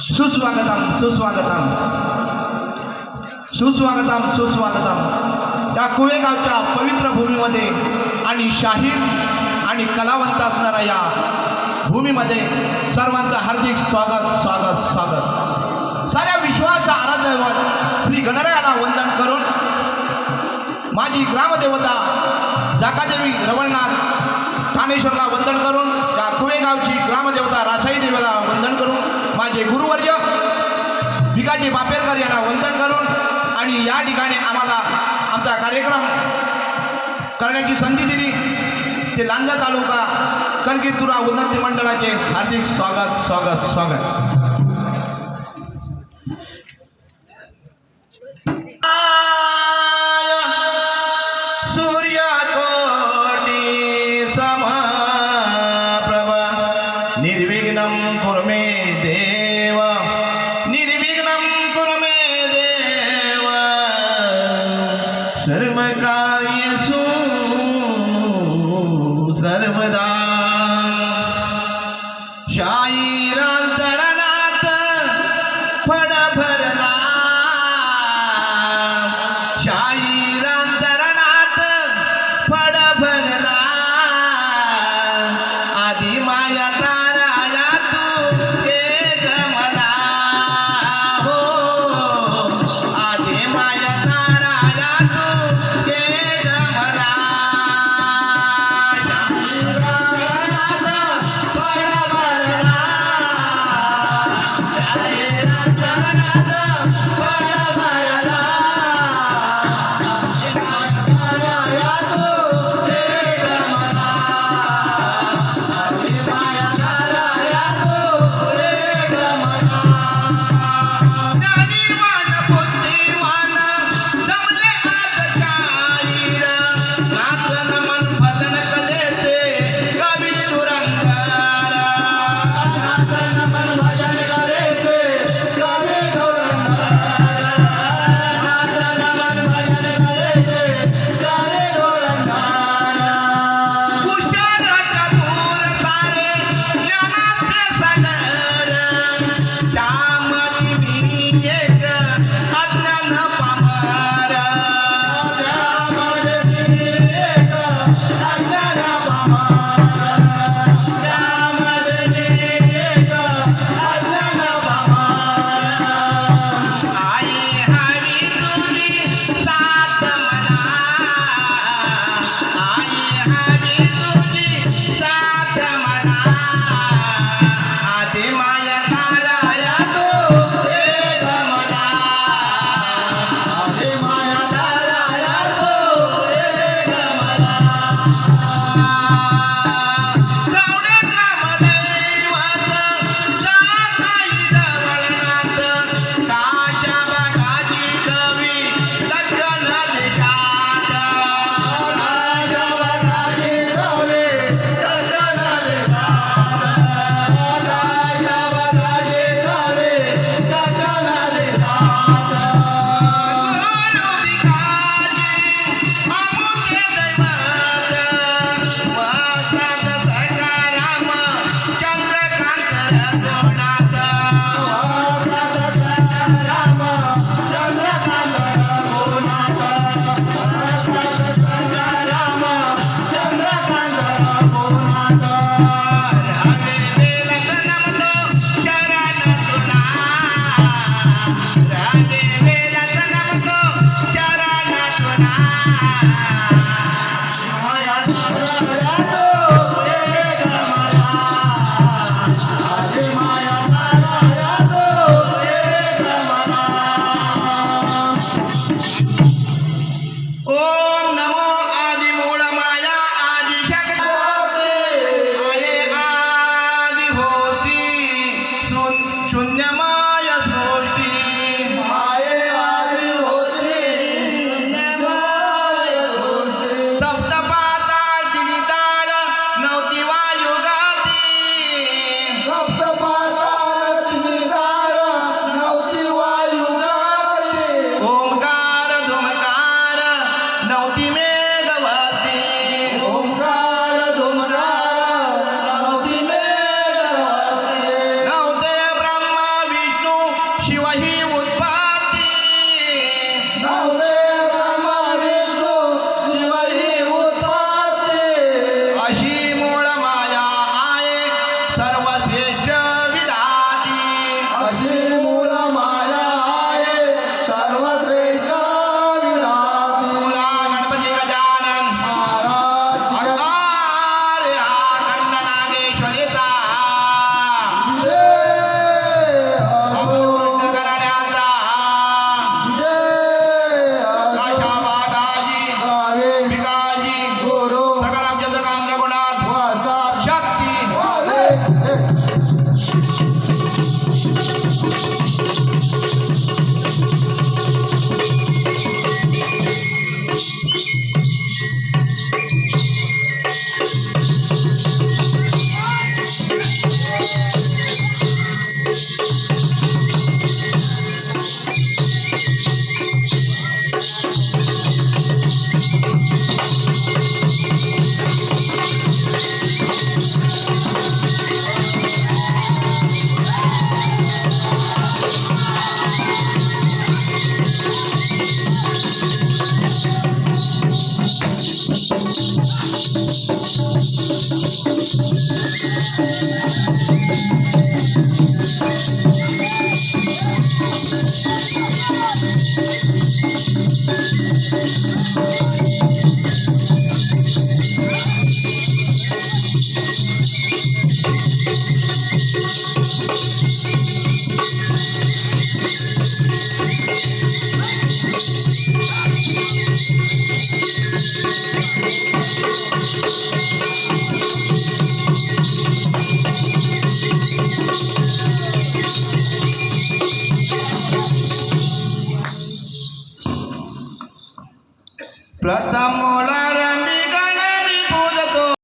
सुस्वागतम सुस्वागतम. सुस्वागतम सुस्वागतम. या कोळेगावच्या पवित्र भूमीमध्ये आणि शाहीर आणि कलावंत असणाऱ्या या भूमीमध्ये सर्वांचं हार्दिक स्वागत स्वागत स्वागत. साऱ्या विश्वाचा आराध्य श्री गणरायाला वंदन करून माझी ग्रामदेवता जाकादेवी रवळनाथ ठाणेश्वरला वंदन करून या कुवेगावची ग्रामदेवता रासाई देवीला वंदन करून माझे गुरुवर्य भिकाजी बापेरकर यांना वंदन करून आणि या ठिकाणी आम्हाला आमचा कार्यक्रम करण्याची संधी दिली. ते लांजा तालुका कणकीतुरा उन्नती मंडळाचे हार्दिक स्वागत स्वागत स्वागत. सूर्य सर्वकार्येषु सर्वदा। शाईरांतरणात फड भरला शाई Daddy.